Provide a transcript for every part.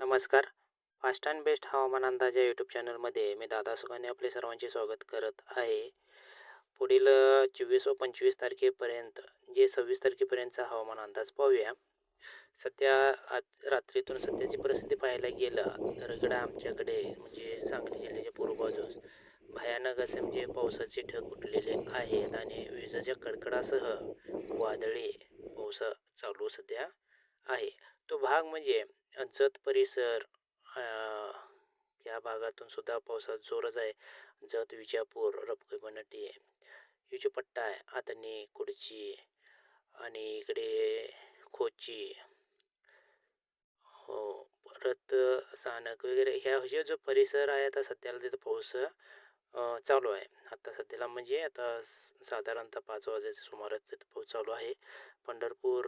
नमस्कार. Fast and best हवामान अंदाज या यूट्यूब चॅनलमध्ये मी दादा सुगाने आपले सर्वांचे स्वागत करत आहे. पुढील चोवीस व 25 तारखेपर्यंत जे 26 तारखेपर्यंतचा हवामान अंदाज पाहूया. सध्या आज रात्रीतून सध्याची परिस्थिती पाहायला गेलं तर इकडं आमच्याकडे म्हणजे सांगली जिल्ह्याच्या पूर्व बाजूस भयानक असे म्हणजे पावसाचे ढग उठलेले आहेत आणि विजेच्या कडकडासह वादळी पावसा चालू सध्या आहे. तो भाग म्हणजे जत परिसर या भागातून सुद्धा पावसात जोरच आहे. जत, विजापूर, रपकई, बनटी हे पट्टा आहे आतनी, कुडची आणि इकडे खोची हो परत सानक वगैरे ह्या हे जो परिसर आहे आता सध्याला तिथं पाऊस चालू आहे. आता सध्याला म्हणजे आता साधारणतः पाच वाजेच्या सुमारास तिथं पाऊस चालू आहे. पंढरपूर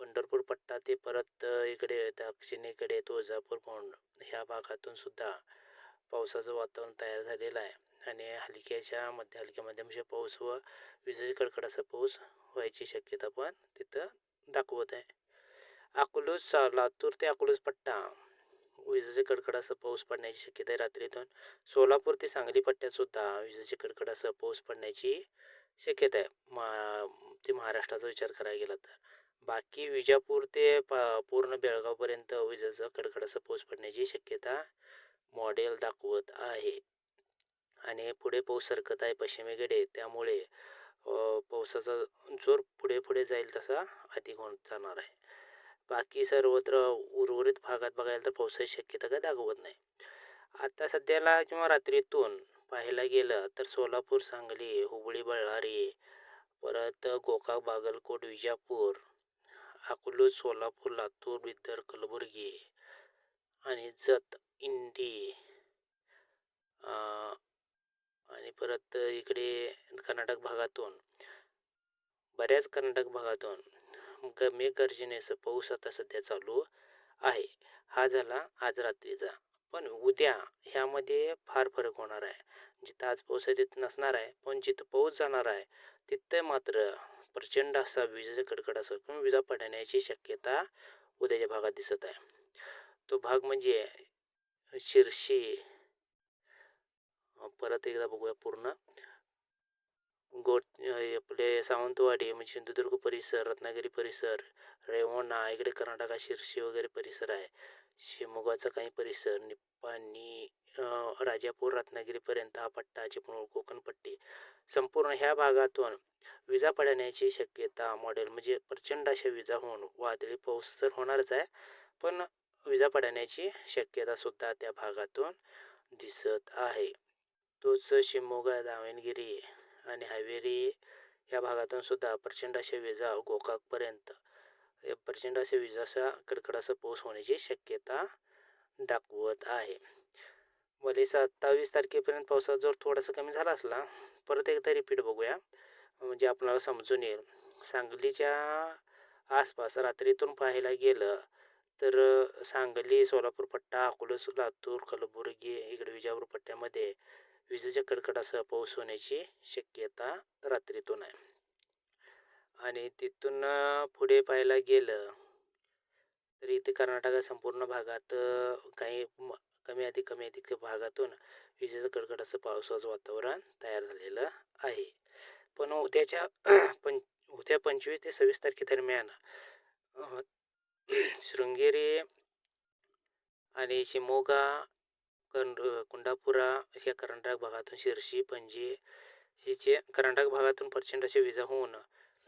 पंढरपूर पट्टा ते परत इकडे दक्षिणेकडे तुळजापूर, पौंड ह्या भागातून सुद्धा पावसाचं वातावरण तयार झालेलं आहे आणि हलक्याच्या मध्य हलक्या मध्यमच्या म्हणजे पाऊस व विजेच्या कडकडाचा पाऊस व्हायची शक्यता पण तिथं दाखवत आहे. अकलूज, लातूर ते अकलूज पट्टा विजेचे कडकडासह पाऊस पडण्याची शक्यता आहे रात्रीतून. सोलापूर ते सांगली पट्ट्यात सुद्धा विजेच्या कडकडासह पाऊस पडण्याची शक्यता आहे. मा ते महाराष्ट्राचा विचार करायला गेला तर. बाकी विजापूर ते प पूर्ण बेळगावपर्यंत विजेचा कडकडासह पाऊस पडण्याची शक्यता मॉडेल दाखवत आहे. आणि पुढे पाऊस सरकत आहे पश्चिमेकडे त्यामुळे पावसाचा जोर पुढे पुढे जाईल तसा अधिक होत जाणार आहे. बाकी सर्वत्र उर्वरित भागात बघायला तर पावसाची शक्यता काही दाखवत नाही. आता सध्याला किंवा रात्रीतून पाहायला गेलं तर सोलापूर, सांगली, हुबळी, बळ्ळारी परत गोकाक, बागलकोट, विजापूर, अकोला सोलापूर, लातूर, बिदर, कलबुर्गी आणि जत, इंडी आणि परत इकडे कर्नाटक भागातून बऱ्याच कर्नाटक भागातून ग मेघगर्जनेसह पाऊस आता सध्या चालू आहे. हा झाला आज रात्रीचा. पण उद्या ह्यामध्ये फार फरक होणार आहे. जिथं आज पाऊस आहे तिथं नसणार आहे. पण जिथं पाऊस जाणार आहे तिथं मात्र प्रचंड असा विजेचा कडकडासह किंवा विजा पडण्याची शक्यता उद्याच्या भागात दिसत आहे. तो भाग म्हणजे शिरशी परत एकदा बघूया पूर्ण गोट आपले सावंतवाडी म्हणजे सिंधुदुर्ग परिसर, रत्नागिरी परिसर, रेवणा इकडे कर्नाटकात शिरशी वगैरे परिसर आहे. शिमोगाचा काही परिसर, निप्पाणी, राजापूर, रत्नागिरीपर्यंत हा पट्टा, चिपळूण, कोकण पट्टी संपूर्ण ह्या भागातून विजा पडण्याची शक्यता मॉडेल म्हणजे प्रचंड अशा विजा होऊन वादळी पाऊस तर होणारच आहे. पण विजा पडण्याची शक्यता सुद्धा त्या भागातून दिसत आहे. तोच शिमोगा, दावणगिरी आणि हावेरी या भागातून सुद्धा प्रचंड अशा विजा गोकाकपर्यंत प्रचंड अशा विजाचा कडकडाचा पाऊस होण्याची शक्यता दाखवत आहे. भले सत्तावीस तारखेपर्यंत पावसाचा जोर थोडासा कमी झाला असला परत एकदा रिपीट बघूया म्हणजे आपल्याला समजून येईल. सांगलीच्या आसपास रात्रीतून पाहायला गेलं तर सांगली, सोलापूर पट्टा, अकलूज, लातूर, कलबुर्गी इकडे विजापूर पट्ट्यामध्ये विजेच्या कडकडासह पाऊस होण्याची शक्यता रात्रीतून आहे. आणि तिथून पुढे पाहायला गेलं तर इथे कर्नाटका संपूर्ण भागात काही कमी अधिक कमी अधिक भागातून विजेचं कडकड असं पावसाचं वातावरण तयार झालेलं आहे. पण उद्याच्या पं उद्या 25 ते 26 तारखेदरम्यान शृंगेरी आणि शिमोगा, कंड कुंडापुरा या कर्नाटक भागातून शिरशी, पणजी हिचे कर्नाटक भागातून प्रचंड अशा विजा होऊन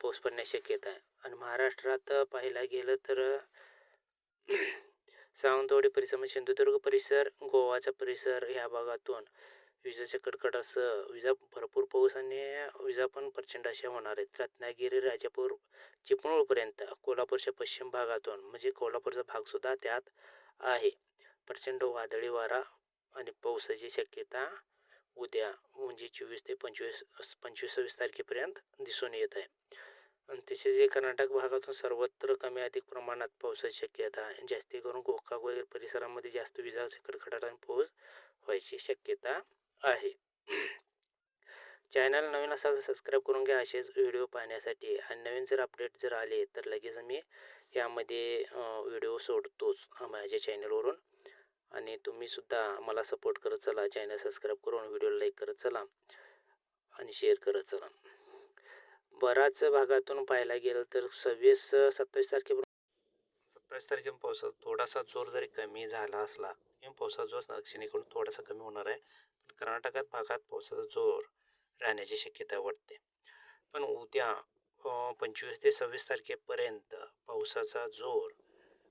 पाऊस पडण्याची शक्यता आहे. आणि महाराष्ट्रात पाहायला गेलं तर सावंतवाडी परिसर म्हणजे सिंधुदुर्ग परिसर, गोवाचा परिसर ह्या भागातून विजेच्या कडकडासह विजा भरपूर पाऊस आणि विजा पण प्रचंड अशा होणार आहेत. रत्नागिरी, राजापूर, चिपळूणपर्यंत कोल्हापूरच्या पश्चिम भागातून म्हणजे कोल्हापूरचा भागसुद्धा त्यात आहे. प्रचंड वादळी वारा आणि पावसाची शक्यता उद्या म्हणजे 24 ते 25 25-26 तारखेपर्यंत दिसून येत आहे. आणि तसेच हे कर्नाटक भागातून सर्वत्र कमी अधिक प्रमाणात पावसाची शक्यता आहे. जास्ती करून गोकाक वगैरे परिसरामध्ये जास्त विजा कडकडाट आणि पाऊस व्हायची शक्यता आहे. चॅनल नवीन असाल तर सबस्क्राईब करून घ्या. असेच व्हिडिओ पाहण्यासाठी. आणि नवीन जर अपडेट जर आले तर लगेच मी यामध्ये व्हिडिओ सोडतोच माझ्या चॅनलवरून आणि तुम्हीसुद्धा मला सपोर्ट करत चला. चॅनल सबस्क्राईब करून व्हिडिओ लाईक करत चला. आणि शेअर करत चला. बराच भागातून पाहायला गेलं तर सव्वीस सत्तावीस तारखेपर्यंत सत्तावीस तारखेपर्यंत पावसाचा थोडासा जोर जरी कमी झाला असला किंवा पावसाचा जोर दक्षिणेकडून थोडासा कमी होणार आहे. पण कर्नाटकात भागात पावसाचा जोर राहण्याची शक्यता वाटते. पण उद्या पंचवीस ते सव्वीस तारखेपर्यंत पावसाचा जोर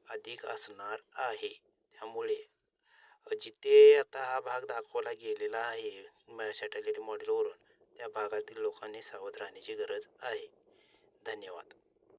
अधिक असणार आहे. त्यामुळे जिथे आता हा भाग दाखवला गेलेला आहे सॅटेलाईट मॉडेलवरून त्या भागातील लोकांनी सावध राहण्याची गरज आहे. धन्यवाद.